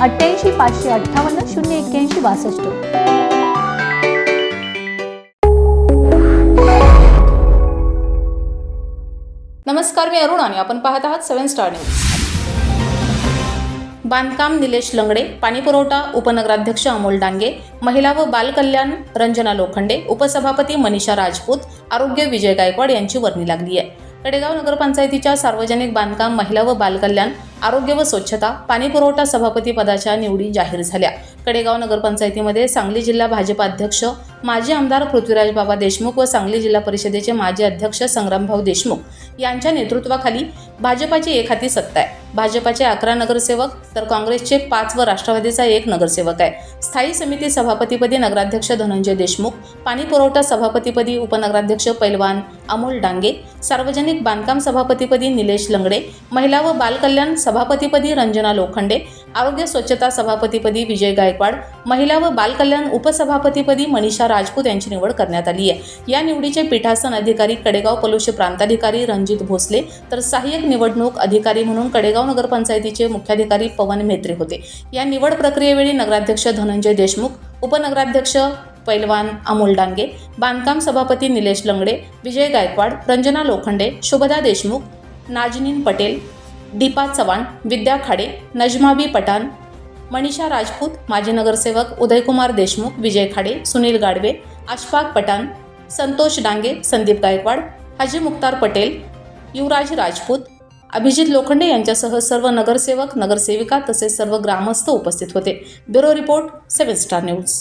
अठ्ठ्याऐंशी पाचशे अठ्ठावन्न शून्य एक्क्याऐंशी बासष्ट. नमस्कार मी अरुण आणि आपण पाहत आहात सेवन स्टार न्यूज. बांधकाम निलेश लंगडे पाणीपुरवठा उपनगराध्यक्ष अमोल डांगे महिला व बालकल्याण रंजना लोखंडे उपसभापती मनीषा राजपूत आरोग्य विजय गायकवाड यांची वर्णी लागली आहे. कडेगाव नगरपंचायतीच्या सार्वजनिक बांधकाम महिला व बालकल्याण आरोग्य व स्वच्छता पाणीपुरवठा सभापती पदाच्या निवडी जाहीर झाल्या. कडेगाव नगरपंचायतीमध्ये सांगली जिल्हा भाजपा अध्यक्ष माजी आमदार पृथ्वीराज बाबा देशमुख व सांगली जिल्हा परिषदेचे माजी अध्यक्ष संग्रामभाऊ देशमुख यांच्या नेतृत्वाखाली भाजपाची एक हाती सत्ता आहे. भाजपाचे अकरा नगरसेवक तर काँग्रेसचे पाच व राष्ट्रवादीचा एक नगरसेवक आहे. स्थायी समिती सभापतीपदी नगराध्यक्ष धनंजय देशमुख पाणीपुरवठा सभापतीपदी उपनगराध्यक्ष पैलवान अमोल डांगे सार्वजनिक बांधकाम सभापतीपदी निलेश लंगडे महिला व बालकल्याण सभापतीपदी रंजना लोखंडे आरोग्य स्वच्छता सभापतीपदी विजय गायकवाड महिला व बालकल्याण उपसभापतीपदी मनीषा राजपूत यांची निवड करण्यात आली आहे. या निवडीचे पीठासन अधिकारी कडेगाव पलुशे प्रांताधिकारी रणजित भोसले तर सहाय्यक निवडणूक अधिकारी म्हणून कडेगाव नगरपंचायतीचे मुख्याधिकारी पवन म्हेत्रे होते. या निवड प्रक्रियेवेळी नगराध्यक्ष धनंजय देशमुख उपनगराध्यक्ष पैलवान अमोल डांगे बांधकाम सभापती निलेश लंगडे विजय गायकवाड रंजना लोखंडे शुभदा देशमुख नाजनीन पटेल दीपा चव्हाण विद्या खाडे नजमाबी पठाण मनीषा राजपूत माजी नगरसेवक उदयकुमार देशमुख विजय खाडे सुनील गाडवे अशफाक पठाण संतोष डांगे संदीप गायकवाड हाजी मुख्तार पटेल युवराज राजपूत अभिजित लोखंडे यांच्यासह सर्व नगरसेवक नगरसेविका तसेच सर्व ग्रामस्थ उपस्थित होते. Bureau report seven star news.